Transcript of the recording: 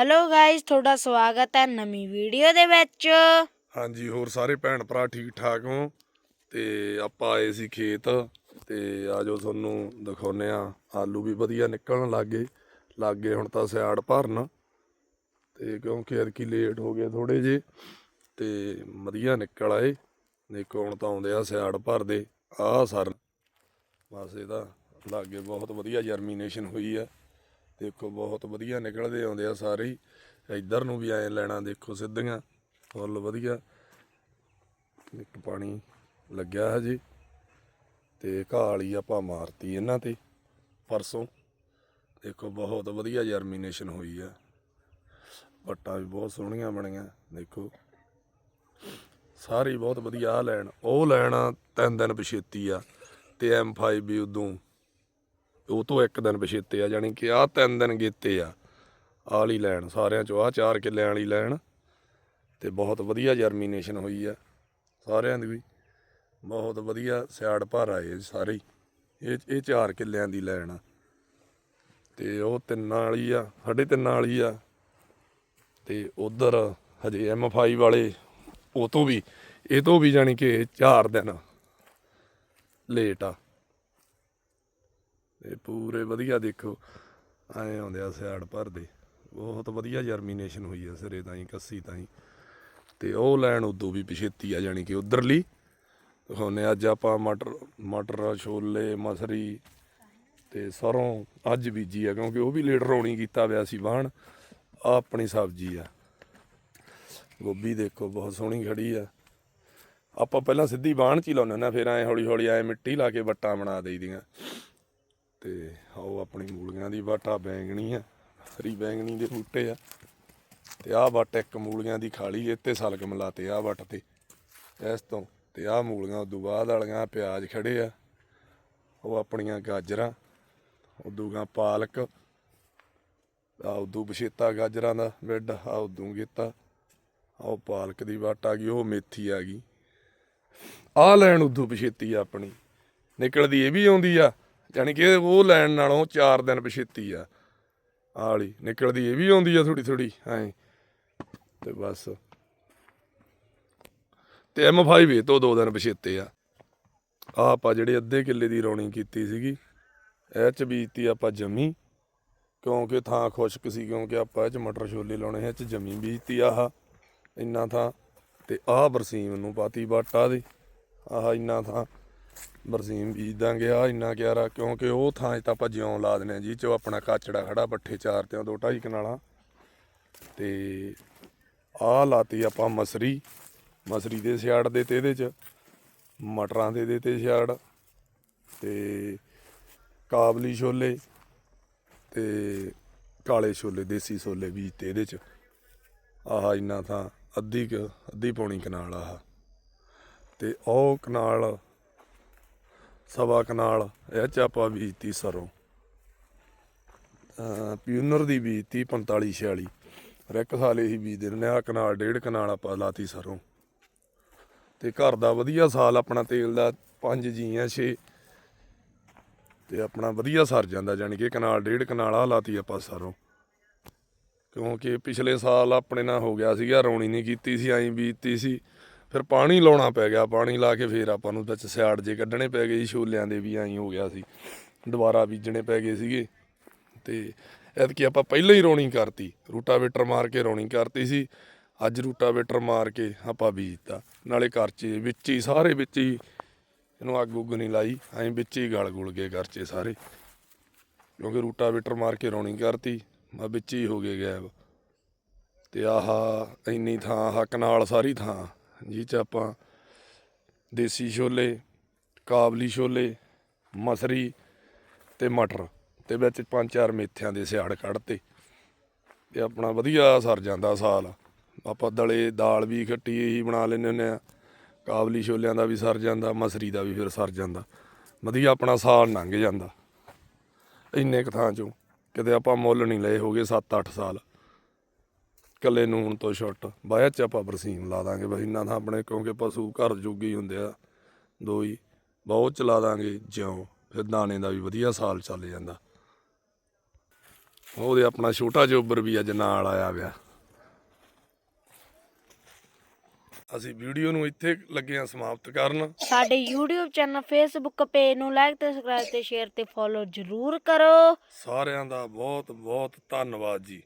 Hello guys, ਤੁਹਾਡਾ ਸਵਾਗਤ ਹੈ ਨਵੀਂ ਵੀਡੀਓ ਦੇ ਵਿੱਚ। ਹਾਂਜੀ, ਹੋਰ ਸਾਰੇ ਭੈਣ ਭਰਾ ਠੀਕ ਠਾਕ ਹੋ? ਤੇ ਆਪਾਂ ਆਏ ਸੀ ਖੇਤ, ਤੇ ਆਜੋ ਤੁਹਾਨੂੰ ਦਿਖਾਉਨੇ ਆ ਆਲੂ ਵੀ ਵਧੀਆ ਨਿਕਲਣ ਲੱਗੇ ਲੱਗੇ ਹੁਣ ਤਾਂ ਸਿਆੜ ਭਰਨ। ਤੇ ਕਿਉਂਕਿ ਐਤਕੀ ਲੇਟ ਹੋ ਗਏ ਥੋੜੇ ਜੇ ਤੇ ਵਧੀਆ ਨਿਕਲ ਆਏ। ਦੇਖੋ ਹੁਣ ਤਾਂ ਆਉਂਦੇ ਆ ਸਿਆੜ ਭਰਦੇ। ਆ ਸਰ, ਬਸ ਇਹਦਾ ਲਾਗੇ ਬਹੁਤ ਵਧੀਆ ਜਰਮੀਨੇਸ਼ਨ ਹੋਈ ਆ। ਦੇਖੋ, ਬਹੁਤ ਵਧੀਆ ਨਿਕਲਦੇ ਆਉਂਦੇ ਆ ਸਾਰੇ ਹੀ। ਇੱਧਰ ਨੂੰ ਵੀ ਐ ਲੈਣਾ ਦੇਖੋ ਸਿੱਧੀਆਂ, ਫੁੱਲ ਵਧੀਆ। ਇੱਕ ਪਾਣੀ ਲੱਗਿਆ ਹਜੇ, ਤੇ ਘਾਲੀ ਆਪਾਂ ਮਾਰਤੀ ਇਹਨਾਂ ਤੇ ਪਰਸੋਂ। ਦੇਖੋ, ਬਹੁਤ ਵਧੀਆ ਜਰਮੀਨੇਸ਼ਨ ਹੋਈ ਆ। ਪੱਟਾਂ ਵੀ ਬਹੁਤ ਸੋਹਣੀਆਂ ਬਣੀਆਂ, ਦੇਖੋ। ਸਾਰੀ ਬਹੁਤ ਵਧੀਆ ਆ ਲੈਣ, ਉਹ ਲੈਣ ਤਿੰਨ ਦਿਨ ਪਛੇਤੀ ਆ, ਤੇ M5 ਵੀ ਉਦੋਂ ਉਹ ਤੋਂ ਇੱਕ ਦਿਨ ਪਛੇਤੇ ਆ, ਜਾਣੀ ਕਿ ਆ ਤਿੰਨ ਦਿਨ ਗੀਤੇ ਆ ਆਲੀ ਲੈਣ ਸਾਰਿਆਂ ਚੋਂ ਆ ਚਾਰ ਕਿੱਲਿਆਂ ਵਾਲੀ ਲੈਣ ਤੇ ਬਹੁਤ ਵਧੀਆ ਜਰਮੀਨੇਸ਼ਨ ਹੋਈ ਆ ਸਾਰਿਆਂ ਦੀ ਵੀ। ਬਹੁਤ ਵਧੀਆ ਸਿਆੜ ਭਰ ਆਏ ਸਾਰੇ ਹੀ। ਇਹ ਇਹ ਚਾਰ ਕਿੱਲਿਆਂ ਦੀ ਲੈਣ ਆ। ਤੇ ਉਹ ਤਿੰਨਾਂ ਵਾਲੀ ਆ, ਸਾਢੇ ਤਿੰਨਾਂ ਵਾਲੀ ਆ। ਤੇ ਉਧਰ ਹਜੇ M5 ਵਾਲੇ, ਉਹ ਤੋਂ ਵੀ, ਇਹ ਤੋਂ ਵੀ ਜਾਣੀ ਕਿ ਚਾਰ ਦਿਨ ਲੇਟ ਆ। ਇਹ ਪੂਰੇ ਵਧੀਆ ਦੇਖੋ। ਐ ਆਉਂਦੇ ਆ ਸਿਆੜ ਭਰਦੇ। ਬਹੁਤ ਵਧੀਆ ਜਰਮੀਨੇਸ਼ਨ ਹੋਈ ਆ ਸਿਰੇ ਤਾਈਂ, ਕੱਸੀ ਤਾਈਂ। ਤੇ ਉਹ ਲੈਣ ਉਦੋਂ ਵੀ ਪਿਛੇਤੀ ਆ, ਜਾਣੀ ਕਿ ਉਧਰਲੀ। ਦਿਖਾਉਂਦੇ ਅੱਜ ਆਪਾਂ ਮਟਰ ਮਟਰ, ਛੋਲੇ, ਮਸਰੀ ਤੇ ਸਰੋਂ ਅੱਜ ਬੀਜੀ ਆ, ਕਿਉਂਕਿ ਉਹ ਵੀ ਲੇਟ ਰੌਣੀ ਕੀਤਾ ਹੋਇਆ ਸੀ ਵਾਹਣ। ਆ ਆਪਣੀ ਸਬਜ਼ੀ ਆ। ਗੋਭੀ ਦੇਖੋ, ਬਹੁਤ ਸੋਹਣੀ ਖੜੀ ਆ। ਆਪਾਂ ਪਹਿਲਾਂ ਸਿੱਧੀ ਬਾਣ ਚ ਹੀ ਲਾਉਂਦੇ ਹੁੰਦੇ ਆ, ਫਿਰ ਐ ਹੌਲੀ ਹੌਲੀ ਐ ਮਿੱਟੀ ਲਾ ਕੇ ਵੱਟਾਂ ਬਣਾ ਦੇਈਦੀਆਂ। ਤੇ ਆਓ ਆਪਣੀ ਮੂਲੀਆਂ ਦੀ ਵਾਟਾ ਬੈਂਗਣੀ ਆ ਹਰੀ ਬੈਂਗਣੀ ਦੇ ਬੂਟੇ ਆ। ਤੇ ਆਹ ਵੱਟ ਇੱਕ ਮੂਲੀਆਂ ਦੀ ਖਾਲੀ ਇੱਥੇ ਸਲਗਮ ਲਾਤੇ ਆਹ ਵੱਟ ਤੇ। ਇਸ ਤੋਂ ਤੇ ਆਹ ਮੂਲੀਆਂ ਉਦੋਂ ਬਾਅਦ ਵਾਲੀਆਂ ਪਿਆਜ਼ ਖੜੇ ਆ, ਉਹ ਆਪਣੀਆਂ ਗਾਜਰਾਂ, ਉਦੋਂ ਗਾ ਪਾਲਕ ਆ ਉਦੋਂ ਪਛੇਤਾ ਗਾਜਰਾਂ ਦਾ ਬੈੱਡ ਆ ਉਦੋਂ ਗੇਤਾ, ਆਹ ਪਾਲਕ ਦੀ ਵਾਟ ਆ ਗਈ, ਉਹ ਮੇਥੀ ਆ ਗਈ। ਆ ਲੈਣ ਉਦੋਂ ਪਛੇਤੀ ਆ ਆਪਣੀ। ਨਿਕਲਦੀ ਇਹ ਵੀ ਆਉਂਦੀ ਆ। ਯਾਨੀ ਕਿ ਉਹ ਲੈਣ ਨਾਲੋਂ 4 ਦਿਨ ਪਛੇਤੀ ਆ। ਆਹ ਵਾਲੀ ਨਿਕਲਦੀ ਇਹ ਵੀ ਆਉਂਦੀ ਆ ਥੋੜੀ ਥੋੜੀ ਐ। ਤੇ ਬਸ। ਤੇ M5 ਇਹ ਤੋਂ ਦੋ ਦਿਨ ਪਛੇਤੇ ਆ। ਆ ਆਪਾਂ ਜਿਹੜੇ ਅੱਧੇ ਕਿੱਲੇ ਦੀ ਰੌਣੀ ਕੀਤੀ ਸੀਗੀ, ਇਹ ਚ ਬੀਜਤੀ ਆਪਾਂ ਜਮੀ। ਕਿਉਂਕਿ ਥਾਂ ਖੁਸ਼ਕ ਸੀ, ਕਿਉਂਕਿ ਆਪਾਂ ਇਹ ਚ ਮਟਰ ਛੋਲੇ ਲਾਉਣੇ ਇਹ ਚ ਜਮੀ ਬੀਜਤੀ ਆਹ। ਇੰਨਾ ਥਾਂ। ਤੇ ਆਹ ਬਰਸੀਮ ਨੂੰ ਪਾਤੀ ਬਾਟਾ ਦੀ। ਆਹ ਇੰਨਾ ਥਾਂ। ਬਰਸੀਮ ਬੀਜ ਦਾਂਗੇ ਆ ਇੰਨਾ ਕਿਆਰਾ ਕਿਉਂਕਿ ਉਹ ਥਾਂ 'ਚ ਤਾਂ ਆਪਾਂ ਜਿਉਂ ਲਾ ਦਿੰਦੇ ਹਾਂ ਜੀ, ਚੋ ਆਪਣਾ ਕਾਚੜਾ ਖੜਾ, ਪੱਠੇ ਚਾਰ ਤੇ ਦੋ ਢਾਈ ਕਨਾਲਾਂ। ਤੇ ਆਹ ਲਾਤੀ ਆਪਾਂ ਮਸਰੀ ਮਸਰੀ ਦੇ ਸਿਆੜ ਦੇ ਤੇ ਇਹਦੇ 'ਚ, ਮਟਰਾਂ ਦੇ ਦੇ ਤੇ ਸਿਆੜ, ਤੇ ਕਾਬਲੀ ਛੋਲੇ, ਤੇ ਕਾਲੇ ਛੋਲੇ, ਦੇਸੀ ਛੋਲੇ ਬੀਜ ਤੇ ਇਹਦੇ 'ਚ। ਆਹ ਇੰਨਾ ਥਾਂ, ਅੱਧੀ ਕੁ, ਅੱਧੀ ਪੌਣੀ ਕਨਾਲ ਆਹ। ਤੇ ਉਹ ਕਨਾਲ ਸਵਾ ਕਨਾਲ, ਇਹ ਚ ਆਪਾਂ ਬੀਜਤੀ ਸਰੋਂ। ਅਹ ਪਿਊਨਰ ਦੀ ਬੀਜਤੀ 45 46 ਰਿਕ ਸਾਲੇ ਹੀ ਬੀਜ ਦਿੰਦੇ ਆ ਕਨਾਲ, ਡੇਢ ਕਨਾਲ ਆਪਾਂ ਲਾਤੀ ਸਰੋਂ। ਤੇ ਘਰ ਦਾ ਵਧੀਆ ਸਾਲ ਆਪਣਾ ਤੇਲ ਦਾ ਪੰਜ ਜੀਆਂ ਛੇ। ਤੇ ਆਪਣਾ ਵਧੀਆ ਸਰ ਜਾਂਦਾ, ਜਾਣੀ ਕਿ ਕਨਾਲ, ਡੇਢ ਕਨਾਲ ਆ ਲਾਤੀ ਆਪਾਂ ਸਰੋਂ। ਕਿਉਂਕਿ ਪਿਛਲੇ ਸਾਲ ਆਪਣੇ ਨਾਲ ਹੋ ਗਿਆ ਸੀਗਾ, ਰੌਣੀ ਨਹੀਂ ਕੀਤੀ ਸੀ, ਐਂ ਬੀਜਤੀ ਸੀ। ਫਿਰ ਪਾਣੀ ਲਾਉਣਾ ਪੈ ਗਿਆ, ਪਾਣੀ ਲਾ ਕੇ ਫਿਰ ਆਪਾਂ ਨੂੰ ਵਿੱਚ ਸਿਆੜ ਜੇ ਕੱਢਣੇ ਪੈ ਗਏ ਸੀ ਛੋਲਿਆਂ ਦੇ ਵੀ ਐਂ ਹੋ ਗਿਆ ਸੀ, ਦੁਬਾਰਾ ਬੀਜਣੇ ਪੈ ਗਏ ਸੀਗੇ। ਤੇ ਐਤਕੀ ਆਪਾਂ ਪਹਿਲਾਂ ਹੀ ਰੌਣੀ ਕਰਤੀ, ਰੂਟਾਵੇਟਰ ਮਾਰ ਕੇ ਰੌਣੀ ਕਰਤੀ ਸੀ, ਅੱਜ ਰੂਟਾਵੇਟਰ ਮਾਰ ਕੇ ਆਪਾਂ ਬੀਜਤਾ। ਨਾਲੇ ਕਰਚੇ ਵਿੱਚ ਹੀ, ਸਾਰੇ ਵਿੱਚ ਹੀ ਇਹਨੂੰ ਅੱਗ ਉੱਗ ਨਹੀਂ ਲਾਈ, ਐਂ ਵਿੱਚ ਹੀ ਗਲ ਗੁਲ ਗਏ ਕਰਚੇ ਸਾਰੇ। ਕਿਉਂਕਿ ਰੂਟਾਵੇਟਰ ਮਾਰ ਕੇ ਰੌਣੀ ਕਰਤੀ ਮੈਂ ਵਿੱਚ ਹੀ ਹੋ ਗਏ ਗਾਇਬ ਤੇ ਆਹਾ, ਇੰਨੀ ਥਾਂ, ਆਹ, ਕਨਾਲ ਸਾਰੀ ਥਾਂ। ਜੀ ਚ ਆਪਾਂ ਦੇਸੀ ਛੋਲੇ, ਕਾਬਲੀ ਛੋਲੇ, ਮਸਰੀ ਤੇ ਮਟਰ ਤੇ ਵਿੱਚ ਪੰਜ ਚਾਰ ਮੇਥਿਆਂ ਦੇ ਸਿਆੜ ਕੱਢਤੇ। ਤੇ ਆਪਣਾ ਵਧੀਆ ਸਰ ਜਾਂਦਾ ਸਾਲ। ਆਪਾਂ ਦਲੇ ਦਾਲ ਵੀ ਖੱਟੀ ਹੀ ਬਣਾ ਲੈਂਦੇ ਹੁੰਦੇ ਆ। ਕਾਬਲੀ ਛੋਲਿਆਂ ਦਾ ਵੀ ਸਰ ਜਾਂਦਾ, ਮਸਰੀ ਦਾ ਵੀ ਫਿਰ ਸਰ ਜਾਂਦਾ। ਵਧੀਆ ਆਪਣਾ ਸਾਲ ਲੰਘ ਜਾਂਦਾ। ਇੰਨੇ ਕੁ ਥਾਂ ਚੋਂ। ਕਿਤੇ ਆਪਾਂ ਮੁੱਲ ਨਹੀਂ ਲਏ ਹੋਗੇ 7-8 ਸਾਲ। ਕੱਲੇ ਨੂਣ ਤੋਂ ਛੁੱਟ ਬਾਅਦ ਚ ਆਪਾਂ ਬਰਸੀਮ ਲਾ ਦਾਂਗੇ ਬਸ ਇੰਨਾ ਤਾਂ ਆਪਣੇ ਕਿਉਂਕਿ ਪਸ਼ੂ ਘਰ ਜੋਗੇ ਹੁੰਦੇ ਆ। ਦੋ ਹੀ ਬਹੁਤ ਚਲਾ ਦਾਂਗੇ ਜਿਉਂ ਫਿਰ ਦਾਣੇ ਦਾ ਵੀ ਵਧੀਆ ਸਾਲ ਚੱਲ ਜਾਂਦਾ। ਉਹਦੇ ਆਪਣਾ ਛੋਟਾ ਜੋਬਰ ਵੀ ਅੱਜ ਨਾਲ ਆਇਆ ਵਿਆ ਅਸੀਂ ਵੀਡੀਓ ਨੂੰ ਇੱਥੇ ਲੱਗੇ ਹਾਂ ਸਮਾਪਤ ਕਰਨ। ਸਾਡੇ YouTube ਚੈਨਲ Facebook ਪੇਜ ਨੂੰ ਲਾਈਕ ਤੇ ਸਬਸਕ੍ਰਾਈਬ ਤੇ ਸ਼ੇਅਰ ਤੇ ਫੋਲੋ ਜ਼ਰੂਰ ਕਰੋ। ਸਾਰਿਆਂ ਦਾ ਬਹੁਤ ਬਹੁਤ ਧੰਨਵਾਦ ਜੀ।